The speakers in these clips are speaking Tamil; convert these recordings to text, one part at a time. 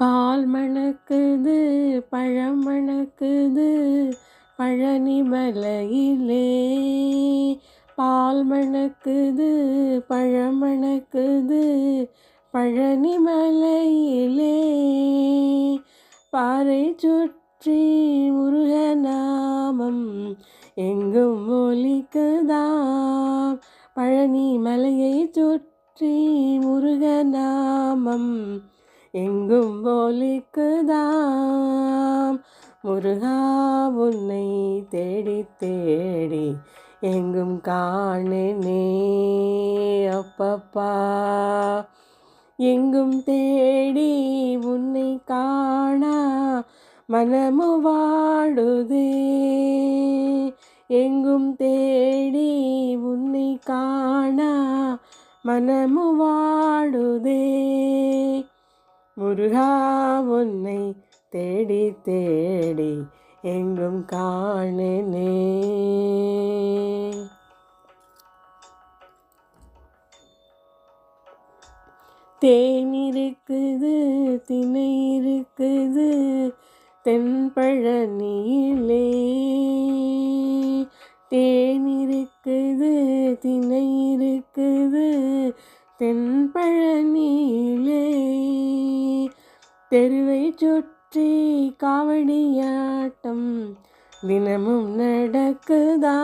பால் மணக்குது பழம் மணக்குது பழனி மலையிலே பால் மணக்குது பழம் மணக்குது பழனி மலையிலே பாறை சுற்றி முருகநாமம் எங்கும் ஒலிக்குதாம் பழனி மலையை சுற்றி முருகநாமம் எங்கும் ஒலிக்குதாம். முருகா உன்னை தேடி தேடி எங்கும் காணனே அப்பப்பா. எங்கும் தேடி உன்னை காணா மனமு வாடுதே. எங்கும் தேடி உன்னை காணா மனமு வாடுதே. முருகா உன்னை தேடி தேடி எங்கும் காணனே. தேன் இருக்குது திணை இருக்குது தென்பழனியிலே தேன் இருக்குது திணை இருக்குது தென்பழனியிலே தெருவை சுற்றி காவடியாட்டம் தினமும் நடக்குதா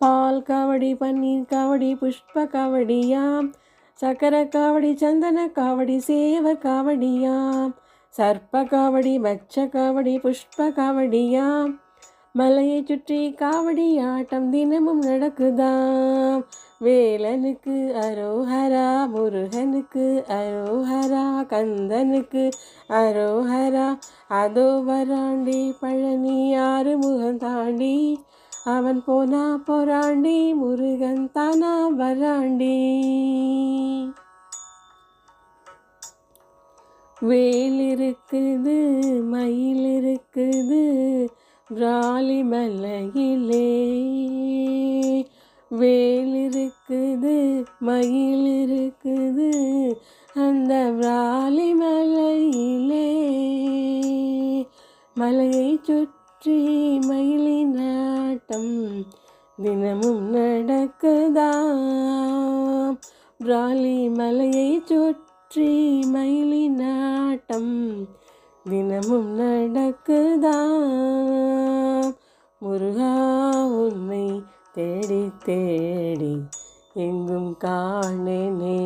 பால் காவடி பன்னீர் காவடி புஷ்ப காவடியாம். சக்கர காவடி சந்தன காவடி சேவர் காவடியாம். சர்ப்ப காவடி மச்ச காவடி புஷ்ப காவடியாம். மலையை சுற்றி காவடி ஆட்டம் தினமும் நடக்குதாம். வேலனுக்கு அரோஹரா முருகனுக்கு அரோஹரா கந்தனுக்கு அரோஹரா. அதோ வராண்டி பழனி ஆறு முகம் தாண்டி. அவன் போனா போராண்டி முருகன் தானா வராண்டி. வேல் இருக்குது மயில் இருக்குது ராலி மலையிலே வேல் இருக்குது மயில் இருக்குது அந்த விராலி மலையிலே. மலையை சுற்றி மயிலின் ஆட்டம் தினமும் நடக்குதாம் பிராலி மலையை சுற்றி மயிலின் ஆட்டம் தினமும் நடக்குதாம் முருகா தேடி எங்கும் காணனே.